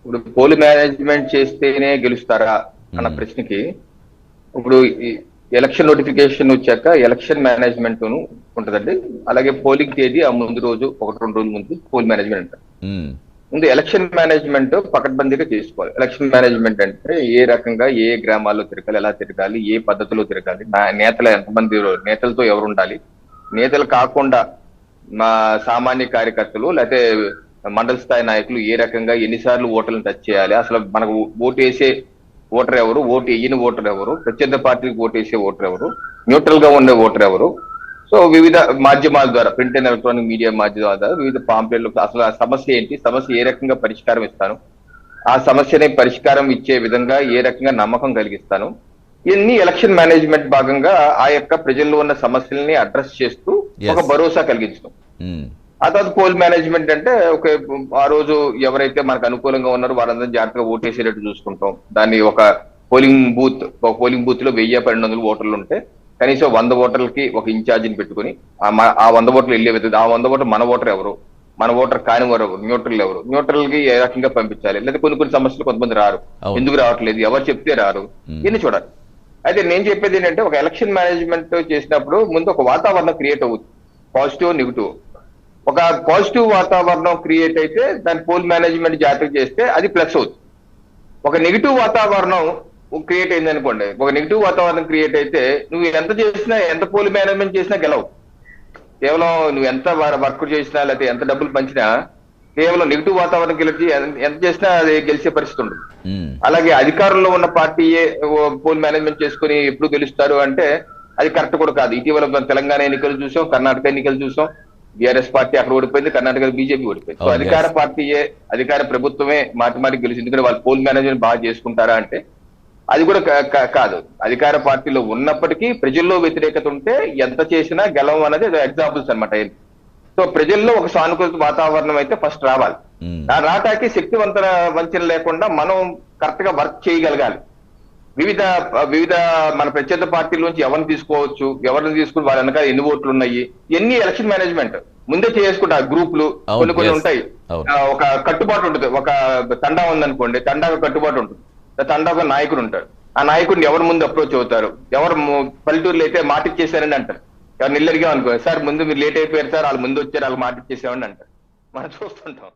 ఇప్పుడు poll management చేస్తేనే గెలుస్తారా అన్న. ప్రశ్నకి ఇప్పుడు ఎలక్షన్ నోటిఫికేషన్ వచ్చాక ఎలక్షన్ మేనేజ్మెంట్ ఉంటదండి. అలాగే పోలింగ్ తేదీ ఆ ముందు రోజు ఒకటి రెండు రోజుల ముందు పోల్ మేనేజ్మెంట్ అంటారు. ముందు ఎలక్షన్ మేనేజ్మెంట్ పకడ్బందీగా చేసుకోవాలి. ఎలక్షన్ మేనేజ్మెంట్ అంటే ఏ రకంగా ఏ గ్రామాల్లో తిరగాలి ఎలా తిరగాలి ఏ పద్ధతిలో తిరగాలి నా నేతలు ఎంతమంది నేతలతో ఎవరు ఉండాలి నేతలు కాకుండా మా సామాన్య కార్యకర్తలు లేకపోతే మండల స్థాయి నాయకులు ఏ రకంగా ఎన్నిసార్లు ఓటర్లను టచ్ చేయాలి? అసలు మనకు ఓటు వేసే ఓటర్ ఎవరు? ఓటు వేయని ఓటర్ ఎవరు? ప్రత్యర్థ పార్టీకి ఓటు వేసే ఓటర్ ఎవరు? న్యూట్రల్గా ఉండే ఓటర్ ఎవరు? సో వివిధ మాధ్యమాల ద్వారా ప్రింట్ అండ్ ఎలక్ట్రానిక్ మీడియా మాధ్యమాల ద్వారా వివిధ పాంప్లెట్లు అసలు ఆ సమస్య ఏంటి? సమస్య ఏ రకంగా పరిష్కారం ఇస్తాను? ఆ సమస్యని పరిష్కారం ఇచ్చే విధంగా ఏ రకంగా నమ్మకం కలిగిస్తాను? ఇవన్నీ ఎలక్షన్ మేనేజ్మెంట్ భాగంగా ఆ యొక్క ప్రజల్లో ఉన్న సమస్యల్ని అడ్రస్ చేస్తూ. ఒక భరోసా కలిగించడం. ఉమ్, ఆ తర్వాత పోల్ మేనేజ్మెంట్ అంటే ఒక ఆ రోజు ఎవరైతే మనకు అనుకూలంగా ఉన్నారో వారందరూ జాగ్రత్తగా ఓటేసేటట్టు చూసుకుంటాం. దాన్ని ఒక పోలింగ్ బూత్ ఒక పోలింగ్ బూత్లో వెయ్యి పన్నెండు వందలు ఓటర్లు ఉంటే కనీసం వంద ఓటర్లకి ఒక ఇన్ఛార్జిని పెట్టుకుని ఆ వంద ఓటర్లు వెళ్ళే విధంగా ఆ వంద ఓటర్ మన ఓటర్ ఎవరు? మన ఓటర్ కాని వారు ఎవరు? న్యూట్రల్ ఎవరు? న్యూట్రల్కి ఏ రకంగా పంపించాలి? లేదా కొన్ని కొన్ని సమస్యలు కొంతమంది రారు. ఎందుకు రావట్లేదు? ఎవరు చెప్తే రారు. ఇన్ని చూడాలి. అయితే నేను చెప్పేది ఏంటంటే ఒక ఎలక్షన్ మేనేజ్మెంట్ చేసినప్పుడు ముందు ఒక వాతావరణం క్రియేట్ అవుతుంది. Positive negative. ఒక పాజిటివ్ వాతావరణం క్రియేట్ అయితే దాని పోల్ మేనేజ్మెంట్ జాగ్రత్త చేస్తే అది ప్లస్ అవుతుంది. ఒక నెగిటివ్ వాతావరణం క్రియేట్ అయింది అనుకోండి ఒక నెగిటివ్ వాతావరణం క్రియేట్ అయితే నువ్వు ఎంత చేసినా ఎంత పోల్ మేనేజ్మెంట్ చేసినా గెలవు. కేవలం నువ్వు ఎంత వర్క్ చేసినా లేకపోతే ఎంత డబ్బులు పంచినా కేవలం నెగిటివ్ వాతావరణం గెలిచి ఎంత చేసినా అది గెలిచే పరిస్థితి ఉమ్, అలాగే అధికారంలో ఉన్న పార్టీయే పోల్ మేనేజ్మెంట్ చేసుకుని ఎప్పుడు గెలుస్తారు అంటే అది కరెక్ట్ కూడా కాదు. ఇటీవల తెలంగాణ ఎన్నికలు చూసాం కర్ణాటక ఎన్నికలు చూసాం బీఆర్ఎస్ పార్టీ అక్కడ ఓడిపోయింది కర్ణాటక బీజేపీ ఓడిపోయింది. సో. అధికార పార్టీయే అధికార ప్రభుత్వమే మాటి మాటి గెలిచింది. ఎందుకంటే వాళ్ళు పోల్ మేనేజ్మెంట్ బాగా చేసుకుంటారా అంటే అది కూడా కాదు. అధికార పార్టీలో ఉన్నప్పటికీ ప్రజల్లో వ్యతిరేకత ఉంటే ఎంత చేసినా గెలవం అనేది ఎగ్జాంపుల్స్ అనమాట సో ప్రజల్లో ఒక సానుకూల వాతావరణం అయితే ఫస్ట్ రావాలి. ఆ రాటాకి శక్తివంతన వంచన లేకుండా మనం కరెక్ట్గా వర్క్ చేయగలగాలి. వివిధ వివిధ మన ప్రత్యర్థ పార్టీలోంచి ఎవరిని తీసుకోవచ్చు ఎవరిని తీసుకుని వాళ్ళ వెనకాల ఎన్ని ఓట్లు ఉన్నాయి ఎన్ని ఎలక్షన్ మేనేజ్మెంట్ ముందే చేసుకుంటారు గ్రూపులు కొన్ని కొన్ని. ఉంటాయి. ఒక కట్టుబాటు ఉంటుంది ఒక తండా ఉందనుకోండి తండా కట్టుబాటు ఉంటుంది. తండా ఒక నాయకుడు ఉంటాడు. ఆ నాయకుడిని ఎవరు ముందు అప్రోచ్ అవుతారు? ఎవరు పల్లెటూరులో అయితే మాట ఇచ్చేసారని అంటారు. ఎవరు నిల్లరిగా అనుకో సార్ ముందు మీరు లేట్ అయిపోయారు సార్ వాళ్ళు ముందు వచ్చారు వాళ్ళు మాట ఇచ్చేసామని అంటారు. మనం చూస్తుంటాం.